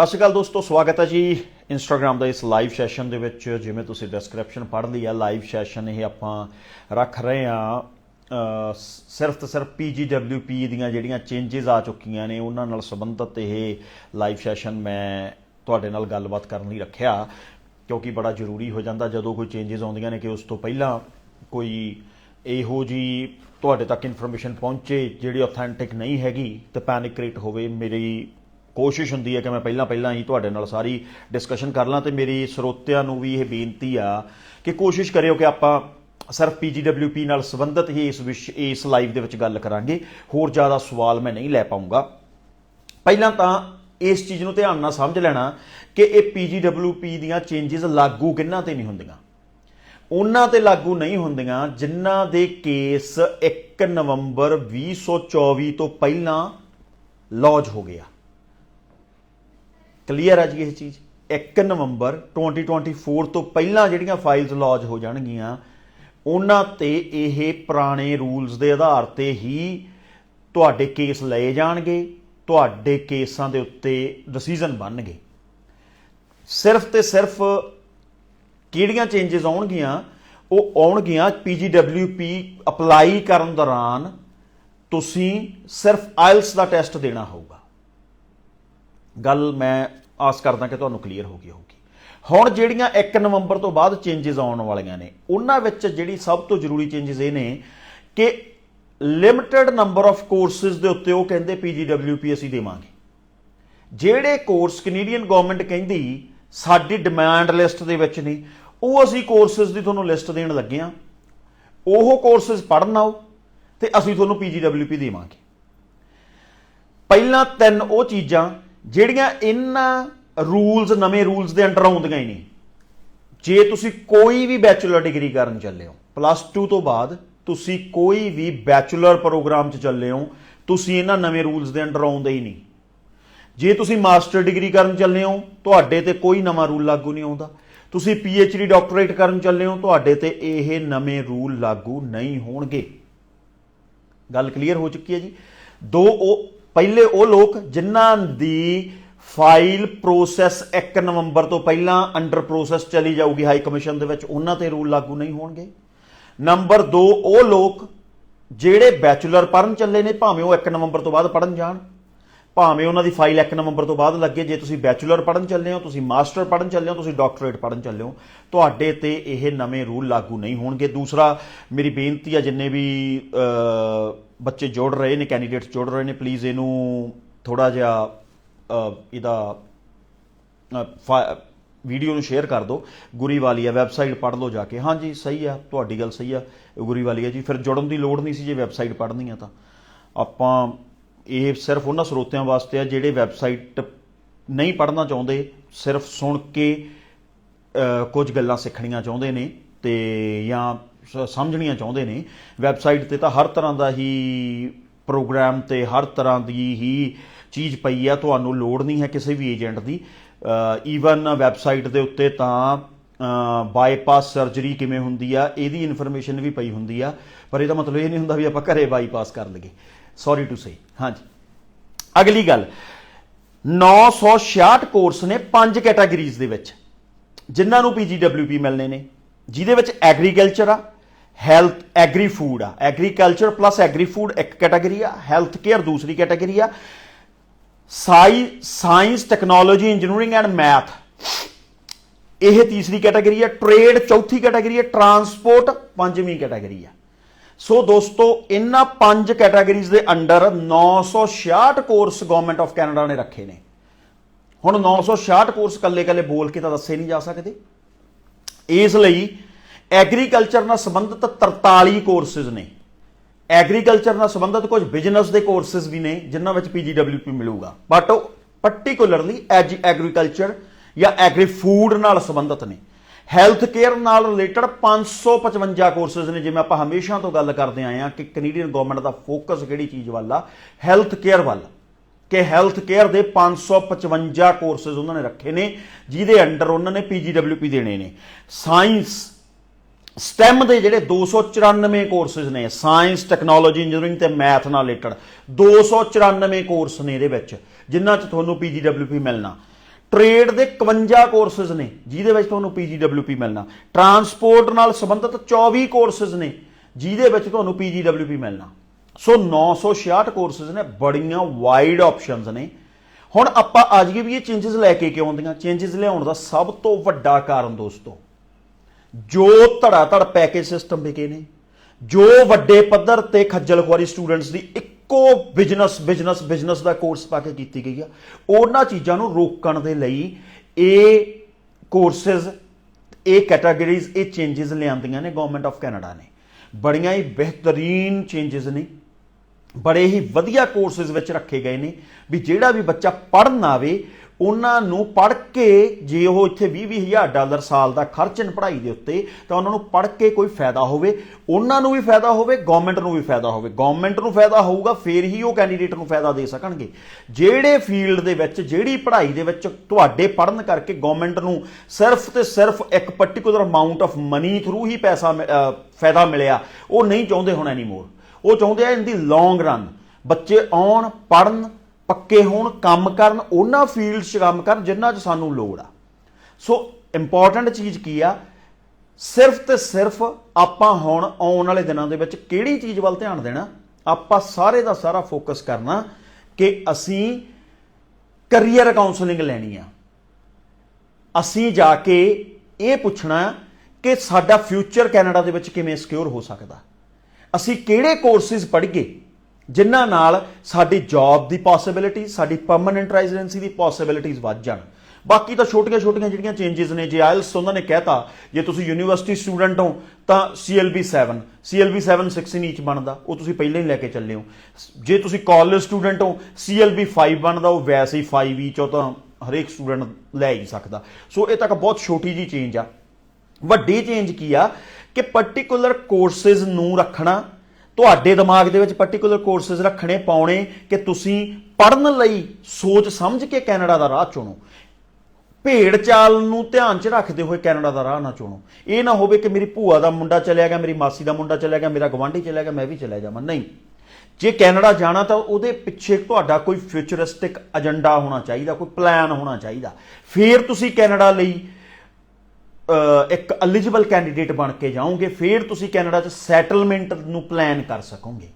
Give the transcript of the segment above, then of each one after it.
ਸਤਿ ਸ਼੍ਰੀ ਅਕਾਲ ਦੋਸਤੋ, ਸਵਾਗਤ ਹੈ ਜੀ ਇੰਸਟਾਗ੍ਰam ਦਾ ਇਸ ਲਾਈਵ ਸੈਸ਼ਨ ਦੇ ਵਿੱਚ, ਜਿਵੇਂ ਤੁਸੀਂ ਡਿਸਕ੍ਰਿਪਸ਼ਨ ਪੜ੍ਹ ਲਈ ਆ ਲਾਈਵ ਸੈਸ਼ਨ ਇਹ ਆਪਾਂ ਰੱਖ ਰਹੇ ਆ ਸਿਰਫ ਤੇ ਸਿਰਫ PGWP ਦੀਆਂ ਜਿਹੜੀਆਂ ਚੇਂਜਸ ਆ ਚੁੱਕੀਆਂ ਨੇ, ਉਹਨਾਂ ਨਾਲ ਸੰਬੰਧਿਤ ਇਹ ਲਾਈਵ ਸੈਸ਼ਨ ਮੈਂ ਤੁਹਾਡੇ ਨਾਲ ਗੱਲਬਾਤ ਕਰਨ ਲਈ ਰੱਖਿਆ, ਕਿਉਂਕਿ ਬੜਾ ਜ਼ਰੂਰੀ ਹੋ ਜਾਂਦਾ ਜਦੋਂ ਕੋਈ ਚੇਂਜਸ ਆਉਂਦੀਆਂ ਨੇ ਕਿ ਉਸ ਤੋਂ ਪਹਿਲਾਂ ਕੋਈ ਇਹੋ ਜੀ ਤੁਹਾਡੇ ਤੱਕ ਇਨਫੋਰਮੇਸ਼ਨ ਪਹੁੰਚੇ ਜਿਹੜੀ ਆਥੈਂਟਿਕ ਨਹੀਂ ਹੈਗੀ, ਤੇ ਪੈਨਿਕ ਕ੍ਰੀਏਟ ਹੋਵੇ, ਮੇਰੀ ਕੋਸ਼ਿਸ਼ ਹੁੰਦੀ ਹੈ ਕਿ ਮੈਂ ਪਹਿਲਾਂ ਪਹਿਲਾਂ ਹੀ ਤੁਹਾਡੇ ਨਾਲ ਸਾਰੀ ਡਿਸਕਸ਼ਨ ਕਰ ਲਾਂ ਤੇ ਮੇਰੀ ਸਰੋਤਿਆਂ ਨੂੰ ਵੀ ਇਹ ਬੇਨਤੀ ਆ ਕਿ ਕੋਸ਼ਿਸ਼ ਕਰਿਓ ਕਿ ਆਪਾਂ ਸਿਰਫ PGWP ਨਾਲ ਸੰਬੰਧਿਤ ਹੀ ਇਸ ਵਿਸ਼, ਇਸ ਲਾਈਵ ਦੇ ਵਿੱਚ ਗੱਲ ਕਰਾਂਗੇ। ਹੋਰ ਜ਼ਿਆਦਾ ਸਵਾਲ ਮੈਂ ਨਹੀਂ ਲੈ ਪਾਉਂਗਾ। ਪਹਿਲਾਂ ਤਾਂ ਇਸ ਚੀਜ਼ ਨੂੰ ਧਿਆਨ ਨਾਲ ਸਮਝ ਲੈਣਾ ਕਿ ਇਹ PGWP ਦੀਆਂ ਚੇਂਜਸ ਲਾਗੂ ਕਿੰਨਾਂ ਤੇ ਨਹੀਂ ਹੁੰਦੀਆਂ। ਉਹਨਾਂ ਤੇ ਲਾਗੂ ਨਹੀਂ ਹੁੰਦੀਆਂ ਜਿਨ੍ਹਾਂ ਦੇ ਕੇਸ 1 ਨਵੰਬਰ 2024 ਤੋਂ ਪਹਿਲਾਂ ਲੌਜ ਹੋ ਗਿਆ। ਕਲੀਅਰ ਹੈ ਜੀ ਇਹ ਚੀਜ਼? 1 ਨਵੰਬਰ 2024 ਤੋਂ ਪਹਿਲਾਂ ਜਿਹੜੀਆਂ ਫਾਈਲਸ ਲੌਜ ਹੋ ਜਾਣਗੀਆਂ, ਉਹਨਾਂ ਤੇ ਇਹ ਪੁਰਾਣੇ ਰੂਲਸ ਦੇ ਆਧਾਰ ਤੇ ਹੀ ਤੁਹਾਡੇ ਕੇਸ ਲਏ ਜਾਣਗੇ, ਤੁਹਾਡੇ ਕੇਸਾਂ ਦੇ ਉੱਤੇ ਡਿਸੀਜਨ ਬਣਨਗੇ। ਸਿਰਫ ਤੇ ਸਿਰਫ ਕਿਹੜੀਆਂ ਚੇਂਜਸ ਆਉਣਗੀਆਂ? ਉਹ ਆਉਣਗੀਆਂ PGWP ਅਪਲਾਈ ਕਰਨ ਦੌਰਾਨ ਤੁਸੀਂ ਸਿਰਫ ਆਇਲਸ ਦਾ ਟੈਸਟ ਦੇਣਾ ਹੋਊਗਾ। ਗੱਲ ਮੈਂ ਆਸ ਕਰਦਾ ਕਿ ਤੁਹਾਨੂੰ ਕਲੀਅਰ ਹੋ ਗਈ ਹੋਊਗੀ। ਹੁਣ ਜਿਹੜੀਆਂ 1 ਨਵੰਬਰ ਤੋਂ ਬਾਅਦ ਚੇਂਜਸ ਆਉਣ ਵਾਲੀਆਂ ਨੇ, ਉਹਨਾਂ ਵਿੱਚ ਜਿਹੜੀ ਸਭ ਤੋਂ ਜ਼ਰੂਰੀ ਚੇਂਜਸ ਇਹ ਨੇ ਕਿ ਲਿਮਿਟਿਡ ਨੰਬਰ ਆਫ ਕੋਰਸਸ ਦੇ ਉੱਤੇ ਉਹ ਕਹਿੰਦੇ PGWP ਅਸੀਂ ਦੇਵਾਂਗੇ। ਜਿਹੜੇ ਕੋਰਸ ਕੈਨੇਡੀਅਨ ਗਵਰਨਮੈਂਟ ਕਹਿੰਦੀ, ਸਾਡੀ ਡਿਮਾਂਡ ਲਿਸਟ ਦੇ ਵਿੱਚ ਨਹੀਂ ਉਹ ਅਸੀਂ ਕੋਰਸਸ ਦੀ ਤੁਹਾਨੂੰ ਲਿਸਟ ਦੇਣ ਲੱਗੇ ਆ ਉਹ ਕੋਰਸਸ ਪੜ੍ਹਨ ਆਓ ਤੇ ਅਸੀਂ ਤੁਹਾਨੂੰ PGWP ਦੇਵਾਂਗੇ। ਪਹਿਲਾਂ ਤਿੰਨ ਉਹ ਚੀਜ਼ਾਂ ਜਿਹੜੀਆਂ ਇਹਨਾਂ ਰੂਲਸ ਨਵੇਂ ਰੂਲਸ ਦੇ ਅੰਡਰ ਆਉਂਦੀਆਂ ਹੀ ਨਹੀਂ। ਜੇ ਤੁਸੀਂ ਕੋਈ ਵੀ ਬੈਚਲਰ ਡਿਗਰੀ ਕਰਨ ਚੱਲੇ ਹੋ ਪਲੱਸ 2 ਤੋਂ ਬਾਅਦ ਤੁਸੀਂ ਕੋਈ ਵੀ ਬੈਚਲਰ ਪ੍ਰੋਗਰਾਮ 'ਚ ਚੱਲੇ ਹੋ, ਤੁਸੀਂ ਇਹਨਾਂ ਨਵੇਂ ਰੂਲਸ ਦੇ ਅੰਡਰ ਆਉਂਦੇ ਹੀ ਨਹੀਂ। ਜੇ ਤੁਸੀਂ ਮਾਸਟਰ ਡਿਗਰੀ ਕਰਨ ਚੱਲੇ ਹੋ, ਤੁਹਾਡੇ ਤੇ ਕੋਈ ਨਵਾਂ ਰੂਲ ਲਾਗੂ ਨਹੀਂ ਆਉਂਦਾ। ਤੁਸੀਂ ਡੀ ਡਾਕਟਰੇਟ ਕਰਨ ਚੱਲੇ ਹੋ, ਤੁਹਾਡੇ ਤੇ ਇਹ ਨਵੇਂ ਰੂਲ ਲਾਗੂ ਨਹੀਂ ਹੋਣਗੇ। ਗੱਲ ਕਲੀਅਰ ਹੋ ਚੁੱਕੀ ਹੈ ਜੀ? ਦੋ, ਉਹ ਪਹਿਲੇ ਉਹ ਲੋਕ ਜਿਨ੍ਹਾਂ ਦੀ ਫਾਈਲ ਪ੍ਰੋਸੈਸ 1 ਨਵੰਬਰ ਤੋਂ ਪਹਿਲਾਂ ਅੰਡਰ ਪ੍ਰੋਸੈਸ ਚਲੀ ਜਾਊਗੀ ਹਾਈ ਕਮਿਸ਼ਨ ਦੇ ਵਿੱਚ, ਉਹਨਾਂ ਤੇ ਰੂਲ ਲਾਗੂ ਨਹੀਂ ਹੋਣਗੇ। ਨੰਬਰ 2 ਉਹ ਲੋਕ ਜਿਹੜੇ ਬੈਚਲਰ ਪੜਨ ਚੱਲੇ ਨੇ, ਭਾਵੇਂ ਉਹ 1 ਨਵੰਬਰ ਤੋਂ ਬਾਅਦ ਪੜਨ ਜਾਣ, ਭਾਵੇਂ ਉਹਨਾਂ ਦੀ ਫਾਈਲ 1 ਨਵੰਬਰ ਤੋਂ ਬਾਅਦ ਲੱਗੇ, ਜੇ ਤੁਸੀਂ ਬੈਚਲਰ ਪੜਨ ਚੱਲੇ ਹੋ, ਤੁਸੀਂ ਮਾਸਟਰ ਪੜਨ ਚੱਲੇ ਹੋ, ਤੁਸੀਂ ਡਾਕਟਰੇਟ ਪੜਨ ਚੱਲੇ ਹੋ, ਤੁਹਾਡੇ ਤੇ ਇਹ ਨਵੇਂ ਰੂਲ ਲਾਗੂ ਨਹੀਂ ਹੋਣਗੇ। ਦੂਸਰਾ, ਮੇਰੀ ਬੇਨਤੀ ਹੈ ਜਿੰਨੇ ਵੀ ਬੱਚੇ ਜੋੜ ਰਹੇ ਨੇ ਕੈਂਡੀਡੇਟਸ ਜੋੜ ਰਹੇ ਨੇ ਪਲੀਜ਼ ਇਹਨੂੰ ਥੋੜਾ ਜਿਹਾ ਅਹ, ਇਹਦਾ ਵੀਡੀਓ ਨੂੰ ਸ਼ੇਅਰ ਕਰ ਦਿਓ। ਗੁਰੀ ਵਾਲੀ ਆ ਵੈਬਸਾਈਟ ਪੜ੍ਹ ਲਓ ਜਾ ਕੇ। ਹਾਂਜੀ ਸਹੀ ਆ ਤੁਹਾਡੀ ਗੱਲ ਸਹੀ ਆ ਗੁਰੀ ਵਾਲੀ ਵਾਲੀਆ ਜੀ। ਫਿਰ ਜੁੜਨ ਦੀ ਲੋੜ ਨਹੀਂ ਸੀ ਜੇ ਵੈਬਸਾਈਟ ਪੜ੍ਹਨੀ ਆ ਤਾਂ। ਆਪਾਂ ਇਹ ਸਿਰਫ ਉਹਨਾਂ ਸਰੋਤਿਆਂ ਵਾਸਤੇ ਆ ਜਿਹੜੇ ਵੈਬਸਾਈਟ ਨਹੀਂ ਪੜ੍ਹਨਾ ਚਾਹੁੰਦੇ ਸਿਰਫ ਸੁਣ ਕੇ ਕੁਝ ਗੱਲਾਂ ਸਿੱਖਣੀਆਂ ਚਾਹੁੰਦੇ ਨੇ ਤੇ ਜਾਂ ਸਮਝਣੀਆਂ ਚਾਹੁੰਦੇ ਨੇ। ਵੈਬਸਾਈਟ ਤੇ ਤਾਂ ਹਰ ਤਰ੍ਹਾਂ ਦਾ ਹੀ ਪ੍ਰੋਗਰਾਮ ਤੇ ਹਰ ਤਰ੍ਹਾਂ ਦੀ ਹੀ ਚੀਜ਼ ਪਈ ਆ, ਤੁਹਾਨੂੰ ਲੋੜ ਨਹੀਂ ਹੈ ਕਿਸੇ ਵੀ ਏਜੰਟ ਦੀ। ਈਵਨ ਵੈਬਸਾਈਟ ਦੇ ਉੱਤੇ ਤਾਂ ਬਾਈਪਾਸ ਸਰਜਰੀ ਕਿਵੇਂ ਹੁੰਦੀ ਆ, ਇਹਦੀ ਇਨਫੋਰਮੇਸ਼ਨ ਵੀ ਪਈ ਹੁੰਦੀ ਆ। ਪਰ ਇਹਦਾ ਮਤਲਬ ਇਹ ਨਹੀਂ ਹੁੰਦਾ ਵੀ ਆਪਾਂ ਘਰੇ ਬਾਈਪਾਸ ਕਰ ਲਈਏ। ਸੌਰੀ ਟੂ ਸੇ ਹਾਂਜੀ। ਅਗਲੀ ਗੱਲ। 966 ਕੋਰਸ ਨੇ ਪੰਜ ਕੈਟਾਗਰੀਜ਼ ਦੇ ਵਿੱਚ, ਜਿਨ੍ਹਾਂ ਨੂੰ PGWP ਮਿਲਨੇ ਨੇ। ਜਿਹਦੇ ਵਿੱਚ ਐਗਰੀਕਲਚਰ ਆ ਹੈਲਥ ਐਗਰੀ ਫੂਡ ਆ। ਐਗਰੀਕਲਚਰ ਪਲੱਸ ਐਗਰੀ ਫੂਡ ਇੱਕ ਕੈਟਾਗਰੀ ਆ ਹੈਲਥ ਕੇਅਰ ਦੂਸਰੀ ਕੈਟਾਗਰੀ ਆ। ਸਾਈ science technology engineering and math ਇਹ ਤੀਸਰੀ ਕੈਟਾਗਰੀ ਆ ਟ੍ਰੇਡ ਚੌਥੀ ਕੈਟਾਗਰੀ ਹੈ ਟਰਾਂਸਪੋਰਟ ਪੰਜਵੀਂ ਕੈਟਾਗਰੀ ਆ। ਸੋ ਦੋਸਤੋ, ਇਹਨਾਂ ਪੰਜ ਕੈਟਾਗਰੀਜ਼ ਦੇ under 966 course government of Canada ਨੇ ਰੱਖੇ ਨੇ। ਹੁਣ 966 ਕੋਰਸ ਕੱਲੇ-ਕੱਲੇ ਬੋਲ ਕੇ ਤਾਂ ਦੱਸੇ ਨਹੀਂ ਜਾ ਸਕਦੇ। ਇਸ ਲਈ ਐਗਰੀਕਲਚਰ ਨਾਲ ਸੰਬੰਧਿਤ 43 ਕੋਰਸਸ ਨੇ। ਐਗਰੀਕਲਚਰ ਨਾਲ ਸੰਬੰਧਿਤ ਕੁਝ ਬਿਜ਼ਨਸ ਦੇ ਕੋਰਸਸ ਵੀ ਨੇ, ਜਿਨ੍ਹਾਂ ਵਿੱਚ PGWP ਮਿਲੂਗਾ। ਬਟ ਉਹ ਪਾਰਟਿਕੂਲਰਲੀ ਐਜ ਐਗਰੀਕਲਚਰ ਜਾਂ ਐਗਰੀ ਫੂਡ ਨਾਲ ਸੰਬੰਧਿਤ ਨੇ। ਹੈਲਥ ਕੇਅਰ ਨਾਲ ਰਿਲੇਟਡ 555 ਕੋਰਸਸ ਨੇ, ਜਿਵੇਂ ਆਪਾਂ ਹਮੇਸ਼ਾ ਤੋਂ ਗੱਲ ਕਰਦੇ ਆਏ ਆ ਕਿ ਕੈਨੇਡੀਅਨ ਗਵਰਨਮੈਂਟ ਦਾ ਫੋਕਸ ਕਿਹੜੀ ਚੀਜ਼ ਵੱਲ ਆ? ਹੈਲਥ ਕੇਅਰ ਵੱਲ। ਕਿ ਹੈਲਥ ਕੇਅਰ ਦੇ 555 ਕੋਰਸਸ ਉਹਨਾਂ ਨੇ ਰੱਖੇ ਨੇ, ਜਿਹਦੇ ਅੰਡਰ ਉਹਨਾਂ ਨੇ PGWP ਦੇਣੇ ਨੇ। ਸਾਇੰਸ ਸਟੈਮ ਦੇ ਜਿਹੜੇ 294 ਕੋਰਸਸ ਨੇ ਸਾਇੰਸ ਟੈਕਨੋਲੋਜੀ ਇੰਜੀਨੀਅਰਿੰਗ ਤੇ ਮੈਥ ਨਾਲ ਰਿਲੇਟਡ 294 ਕੋਰਸ ਨੇ ਇਹਦੇ ਵਿੱਚ, ਜਿਨ੍ਹਾਂ 'ਚ ਤੁਹਾਨੂੰ PGWP ਮਿਲਣਾ। ਟ੍ਰੇਡ ਦੇ 51 ਕੋਰਸਸ ਨੇ, ਜਿਹਦੇ ਵਿੱਚ ਤੁਹਾਨੂੰ ਪੀਜੀਡਬਲਯੂਪੀ ਮਿਲਣਾ। ਟਰਾਂਸਪੋਰਟ ਨਾਲ ਸੰਬੰਧਿਤ 24 ਕੋਰਸਸ ਨੇ, ਜਿਹਦੇ ਵਿੱਚ ਤੁਹਾਨੂੰ ਪੀਜੀਡਬਲਯੂਪੀ ਮਿਲਣਾ। ਸੋ 966 ਕੋਰਸਸ ਨੇ, ਬੜੀਆਂ ਵਾਈਡ ਆਪਸ਼ਨਸ ਨੇ। ਹੁਣ ਆਪਾਂ ਆ ਜਾਈਏ ਵੀ ਇਹ ਚੇਂਜਸ ਲੈ ਕੇ ਕਿਉਂ ਆਉਂਦੀਆਂ? ਚੇਂਜਸ ਲਿਆਉਣ ਦਾ ਸਭ ਤੋਂ ਵੱਡਾ ਕਾਰਨ ਦੋਸਤੋ, ਜੋ ਧੜਾ ਧੜ ਪੈਕੇਜ ਸਿਸਟਮ ਵਿਕੇ ਨੇ, ਜੋ ਵੱਡੇ ਪੱਧਰ ਤੇ ਖੱਜਲ ਖੁਆਰੀ ਸਟੂਡੈਂਟਸ ਦੀ ਇੱਕੋ ਬਿਜ਼ਨਸ ਬਿਜ਼ਨਸ ਬਿਜ਼ਨਸ ਦਾ ਕੋਰਸ ਪਾ ਕੇ ਕੀਤੀ ਗਈ ਆ, ਉਹਨਾਂ ਚੀਜ਼ਾਂ ਨੂੰ ਰੋਕਣ ਦੇ ਲਈ ਇਹ ਕੋਰਸਸ ਇਹ ਕੈਟਾਗਰੀਜ਼ ਇਹ ਚੇਂਜਸ ਲਿਆਂਦੀਆਂ ਨੇ ਗਵਰਨਮੈਂਟ ਆਫ ਕੈਨੇਡਾ ਨੇ। ਬੜੀਆਂ ਹੀ ਬਿਹਤਰੀਨ ਚੇਂਜਸ ਨੇ। ਬੜੇ ਹੀ ਵਧੀਆ ਕੋਰਸਸ ਵਿੱਚ ਰੱਖੇ ਗਏ ਨੇ ਵੀ ਜਿਹੜਾ ਵੀ ਬੱਚਾ ਪੜ੍ਹਨ ਆਵੇ ਉਹਨਾਂ ਨੂੰ ਪੜ੍ਹ ਕੇ ਜੇ ਉਹ ਇੱਥੇ 20 ਹਜ਼ਾਰ ਡਾਲਰ ਸਾਲ ਦਾ ਖਰਚਨ ਪੜ੍ਹਾਈ ਦੇ ਉੱਤੇ, ਤਾਂ ਉਹਨਾਂ ਨੂੰ ਪੜ੍ਹ ਕੇ ਕੋਈ ਫਾਇਦਾ ਹੋਵੇ। ਉਹਨਾਂ ਨੂੰ ਵੀ ਫਾਇਦਾ ਹੋਵੇ ਗਵਰਨਮੈਂਟ ਨੂੰ ਵੀ ਫਾਇਦਾ ਹੋਵੇ। ਗਵਰਨਮੈਂਟ ਨੂੰ ਫਾਇਦਾ ਹੋਊਗਾ, ਫੇਰ ਹੀ ਉਹ ਕੈਂਡੀਡੇਟ ਨੂੰ ਫਾਇਦਾ ਦੇ ਸਕਣਗੇ। ਜਿਹੜੇ ਫੀਲਡ ਦੇ ਵਿੱਚ, ਜਿਹੜੀ ਪੜ੍ਹਾਈ ਦੇ ਵਿੱਚ ਤੁਹਾਡੇ ਪੜ੍ਹਨ ਕਰਕੇ ਗਵਰਨਮੈਂਟ ਨੂੰ ਸਿਰਫ ਤੇ ਸਿਰਫ ਇੱਕ particular amount of money through ਹੀ ਪੈਸਾ ਮਿ- ਫਾਇਦਾ ਮਿਲਿਆ, ਉਹ ਨਹੀਂ ਚਾਹੁੰਦੇ ਹੁਣ ਐਨੀਮੋਰ ਉਹ ਚਾਹੁੰਦੇ ਆ ਇਨ ਦੀ ਲੌਂਗ ਰਨ ਬੱਚੇ ਆਉਣ ਪੜਨ ਪੱਕੇ ਹੋਣ, ਕੰਮ ਕਰਨ, ਉਹਨਾਂ ਫੀਲਡਸ 'ਚ ਕੰਮ ਕਰਨ ਜਿਨ੍ਹਾਂ 'ਚ ਸਾਨੂੰ ਲੋੜ ਆ। ਸੋ ਇੰਪੋਰਟੈਂਟ ਚੀਜ਼ ਕੀ ਆ? ਸਿਰਫ ਤੇ ਸਿਰਫ ਆਪਾਂ ਹੁਣ ਆਉਣ ਵਾਲੇ ਦਿਨਾਂ ਦੇ ਵਿੱਚ ਕਿਹੜੀ ਚੀਜ਼ ਵੱਲ ਧਿਆਨ ਦੇਣਾ? ਆਪਾਂ ਸਾਰੇ ਦਾ ਸਾਰਾ ਫੋਕਸ ਕਰਨਾ ਕਿ ਅਸੀਂ ਕੈਰੀਅਰ ਕਾਉਂਸਲਿੰਗ ਲੈਣੀ ਆ। ਅਸੀਂ ਜਾ ਕੇ ਇਹ ਪੁੱਛਣਾ ਕਿ ਸਾਡਾ ਫਿਊਚਰ ਕੈਨੇਡਾ ਦੇ ਵਿੱਚ ਕਿਵੇਂ ਸਿਕਿਉਰ ਹੋ ਸਕਦਾ? ਅਸੀਂ ਕਿਹੜੇ ਕੋਰਸਿਸ ਪੜ੍ਹਗੇ ਜਿਨ੍ਹਾਂ ਨਾਲ ਸਾਡੀ ਜੌਬ ਦੀ ਪੋਸਿਬਿਲਿਟੀ ਸਾਡੀ ਪਰਮਨੈਂਟ ਰੈਜ਼ੀਡੈਂਸੀ ਦੀ ਪੋਸਿਬਿਲਿਟੀਜ਼ ਵੱਧ ਜਾਣ। ਬਾਕੀ ਤਾਂ ਛੋਟੀਆਂ-ਛੋਟੀਆਂ ਜਿਹੜੀਆਂ ਚੇਂਜਸ ਨੇ, ਜੇ ਆਇਲਸ ਉਹਨਾਂ ਨੇ ਕਹਿਤਾ, ਜੇ ਤੁਸੀਂ ਯੂਨੀਵਰਸਿਟੀ ਸਟੂਡੈਂਟ ਹੋ, ਤਾਂ CLB 7 CLB 7 16 ਈਚ ਬਣਦਾ, ਉਹ ਤੁਸੀਂ ਪਹਿਲਾਂ ਹੀ ਲੈ ਕੇ ਚੱਲੇ ਹੋ। ਜੇ ਤੁਸੀਂ ਕਾਲਜ ਸਟੂਡੈਂਟ ਹੋ CLB 5 ਬਣਦਾ, ਉਹ ਵੈਸੇ ਹੀ 5 ਈਚ ਉਹ ਤਾਂ ਹਰੇਕ ਸਟੂਡੈਂਟ ਲੈ ਹੀ ਸਕਦਾ। ਸੋ ਇਹ ਤੱਕ ਬਹੁਤ ਛੋਟੀ ਜੀ ਚੇਂਜ ਆ। ਵੱਡੀ ਚੇਂਜ ਕੀ ਆ ਕਿ ਪਾਰਟਿਕੂਲਰ ਕੋਰਸਸ ਨੂੰ ਰੱਖਣਾ ਤੁਹਾਡੇ ਦਿਮਾਗ ਦੇ ਵਿੱਚ ਪਾਰਟਿਕੂਲਰ ਕੋਰਸਸ ਰੱਖਣੇ ਪਾਉਣੇ ਕਿ ਤੁਸੀਂ ਪੜਨ ਲਈ ਸੋਚ ਸਮਝ ਕੇ ਕੈਨੇਡਾ ਦਾ ਰਾਹ ਚੁਣੋ। ਭੇੜ ਚਾਲ ਨੂੰ ਧਿਆਨ 'ਚ ਰੱਖਦੇ ਹੋਏ ਕੈਨੇਡਾ ਦਾ ਰਾਹ ਨਾ ਚੁਣੋ। ਇਹ ਨਾ ਹੋਵੇ ਕਿ ਮੇਰੀ ਭੂਆ ਦਾ ਮੁੰਡਾ ਚਲਿਆ ਗਿਆ, ਮੇਰੀ ਮਾਸੀ ਦਾ ਮੁੰਡਾ ਚਲਿਆ ਗਿਆ, ਮੇਰਾ ਗਵਾਂਢੀ ਚਲਿਆ ਗਿਆ, ਮੈਂ ਵੀ ਚਲਿਆ ਜਾਵਾਂ। ਨਹੀਂ। ਜੇ ਕੈਨੇਡਾ ਜਾਣਾ ਤਾਂ ਉਹਦੇ ਪਿੱਛੇ ਤੁਹਾਡਾ ਕੋਈ ਫਿਊਚਰਿਸਟਿਕ ਏਜੰਡਾ ਹੋਣਾ ਚਾਹੀਦਾ, ਕੋਈ ਪਲਾਨ ਹੋਣਾ ਚਾਹੀਦਾ। ਫਿਰ ਤੁਸੀਂ ਕੈਨੇਡਾ ਲਈ ਇੱਕ ਐਲੀਜੀਬਲ ਕੈਂਡੀਡੇਟ ਬਣ ਕੇ ਜਾਓਗੇ, ਫਿਰ ਤੁਸੀਂ ਕੈਨੇਡਾ 'ਚ ਸੈਟਲਮੈਂਟ ਨੂੰ ਪਲਾਨ ਕਰ ਸਕੋਗੇ।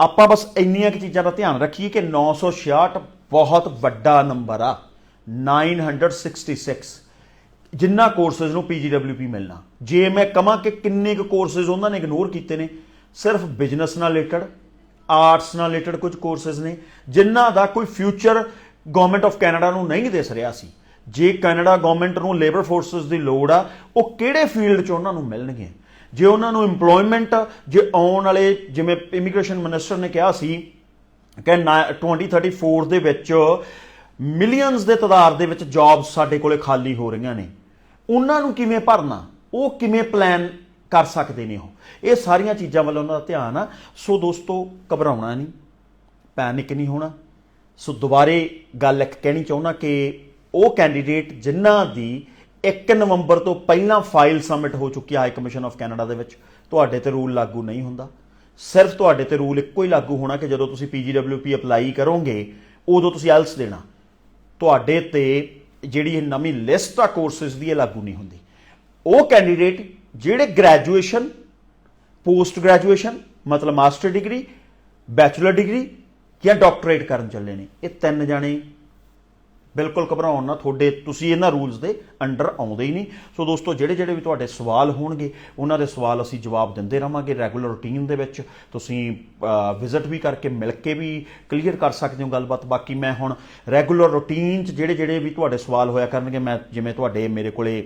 ਆਪਾਂ ਬਸ ਇੰਨੀਆਂ ਕਿ ਚੀਜ਼ਾਂ ਦਾ ਧਿਆਨ ਰੱਖੀਏ ਕਿ 966 ਬਹੁਤ ਵੱਡਾ ਨੰਬਰ ਆ। 966 ਜਿੰਨਾ ਕੋਰਸਸ ਨੂੰ ਪੀਜੀਡਬਲਯੂਪੀ ਮਿਲਣਾ। ਜੇ ਮੈਂ ਕਹਾਂ ਕਿ ਕਿੰਨੇ ਕੁ ਕੋਰਸਸ ਉਹਨਾਂ ਨੇ ਇਗਨੋਰ ਕੀਤੇ ਨੇ, ਸਿਰਫ ਬਿਜ਼ਨਸ ਨਾਲ ਰਿਲੇਟਡ ਆਰਟਸ ਨਾਲ ਰਿਲੇਟਡ ਕੁਝ ਕੋਰਸਸ ਨੇ, ਜਿਨ੍ਹਾਂ ਦਾ ਕੋਈ ਫਿਊਚਰ ਗਵਰਨਮੈਂਟ ਆਫ ਕੈਨੇਡਾ ਨੂੰ ਨਹੀਂ ਦਿਸ ਰਿਹਾ ਸੀ। ਜੇ ਕੈਨੇਡਾ ਗਵਰਨਮੈਂਟ ਨੂੰ ਲੇਬਰ ਫੋਰਸਸ ਦੀ ਲੋੜ ਆ, ਉਹ ਕਿਹੜੇ ਫੀਲਡ 'ਚ ਉਹਨਾਂ ਨੂੰ ਮਿਲਣਗੇ? ਜੇ ਉਹਨਾਂ ਨੂੰ EMPLOYMENT, ਜੇ ਆਉਣ ਵਾਲੇ ਜਿਵੇਂ ਇਮੀਗ੍ਰੇਸ਼ਨ ਮਿਨਿਸਟਰ ਨੇ ਕਿਹਾ ਸੀ ਕਿ ਨਾ- 2034 ਦੇ ਵਿੱਚ ਮਿਲੀਅਨਸ ਦੇ ਤਾਦਾਦ ਦੇ ਵਿੱਚ ਜੌਬਸ ਸਾਡੇ ਕੋਲੇ ਖਾਲੀ ਹੋ ਰਹੀਆਂ ਨੇ। ਉਹਨਾਂ ਨੂੰ ਕਿਵੇਂ ਭਰਨਾ? ਉਹ ਕਿਵੇਂ ਪਲਾਨ ਕਰ ਸਕਦੇ ਨੇ ਉਹ? ਇਹ ਸਾਰੀਆਂ ਚੀਜ਼ਾਂ ਵੱਲ ਉਹਨਾਂ ਦਾ ਧਿਆਨ ਆ। ਸੋ ਦੋਸਤੋ, ਘਬਰਾਉਣਾ ਨਹੀਂ। ਪੈਨਿਕ ਨਹੀਂ ਹੋਣਾ। ਸੋ ਦੁਬਾਰੇ ਗੱਲ ਇੱਕ ਕਹਿਣੀ ਚਾਹੁੰਦਾ ਕਿ ਉਹ ਕੈਂਡੀਡੇਟ ਜਿਨ੍ਹਾਂ ਦੀ 1 ਨਵੰਬਰ ਤੋਂ ਪਹਿਲਾਂ ਫਾਈਲ ਸਬਮਿਟ ਹੋ ਚੁੱਕੀ ਹੈ ਹਾਈ ਕਮਿਸ਼ਨ ਆਫ ਕੈਨੇਡਾ ਦੇ ਵਿੱਚ, ਤੁਹਾਡੇ ਤੇ ਰੂਲ ਲਾਗੂ ਨਹੀਂ ਹੁੰਦਾ। ਸਿਰਫ ਤੁਹਾਡੇ ਤੇ ਰੂਲ ਇੱਕੋ ਹੀ ਲਾਗੂ ਹੋਣਾ ਕਿ ਜਦੋਂ ਤੁਸੀਂ ਪੀਜੀਡਬਲਯੂਪੀ ਅਪਲਾਈ ਕਰੋਗੇ, ਉਦੋਂ ਤੁਸੀਂ ਐਲਸ ਦੇਣਾ। ਤੁਹਾਡੇ ਤੇ ਜਿਹੜੀ ਇਹ ਨਵੀਂ ਲਿਸਟ ਆ ਕੋਰਸਸ ਦੀ, ਇਹ ਲਾਗੂ ਨਹੀਂ ਹੁੰਦੀ। ਉਹ ਕੈਂਡੀਡੇਟ ਜਿਹੜੇ ਗ੍ਰੈਜੂਏਸ਼ਨ ਪੋਸਟ ਗ੍ਰੈਜੂਏਸ਼ਨ ਮਤਲਬ ਮਾਸਟਰ ਡਿਗਰੀ ਬੈਚਲਰ ਡਿਗਰੀ ਜਾਂ ਡਾਕਟਰੇਟ ਕਰਨ ਚੱਲੇ ਨੇ, ਇਹ ਤਿੰਨ ਜਾਣੇ ਬਿਲਕੁਲ ਘਬਰਾਉਣ ਨਾ, ਤੁਹਾਡੇ ਤੁਸੀਂ ਇਹਨਾਂ ਰੂਲਸ ਦੇ ਅੰਡਰ ਆਉਂਦੇ ਹੀ ਨਹੀਂ। ਸੋ ਦੋਸਤੋ ਜਿਹੜੇ ਜਿਹੜੇ ਵੀ ਤੁਹਾਡੇ ਸਵਾਲ ਹੋਣਗੇ, ਉਹਨਾਂ ਦੇ ਸਵਾਲ ਅਸੀਂ ਜਵਾਬ ਦਿੰਦੇ ਰਵਾਂਗੇ ਰੈਗੂਲਰ ਰੂਟੀਨ ਦੇ ਵਿੱਚ। ਤੁਸੀਂ ਵਿਜ਼ਿਟ ਵੀ ਕਰਕੇ ਮਿਲ ਕੇ ਵੀ ਕਲੀਅਰ ਕਰ ਸਕਦੇ ਹੋ ਗੱਲਬਾਤ। ਬਾਕੀ ਮੈਂ ਹੁਣ ਰੈਗੂਲਰ ਰੂਟੀਨ 'ਚ ਜਿਹੜੇ ਜਿਹੜੇ ਵੀ ਤੁਹਾਡੇ ਸਵਾਲ ਹੋਇਆ ਕਰਨਗੇ, ਮੈਂ ਜਿਵੇਂ ਤੁਹਾਡੇ ਮੇਰੇ ਕੋਲੇ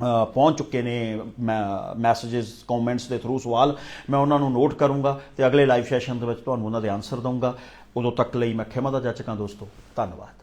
ਪਹੁੰਚ ਚੁੱਕੇ ਨੇ ਮੈਸੇजेस ਕਮੈਂਟਸ ਦੇ ਥਰੂ ਸਵਾਲ, ਮੈਂ ਉਹਨਾਂ ਨੂੰ ਨੋਟ ਕਰੂੰਗਾ ਤੇ ਅਗਲੇ ਲਾਈਵ ਸੈਸ਼ਨ ਦੇ ਵਿੱਚ ਤੁਹਾਨੂੰ ਉਹਨਾਂ ਦੇ ਆਨਸਰ ਦਊਂਗਾ। ਉਦੋਂ ਤੱਕ ਲਈ ਮੈਂ ਖਿਮਾ ਦਾ ਜਾਚਕਾਂ ਦੋਸਤੋ, ਧੰਨਵਾਦ।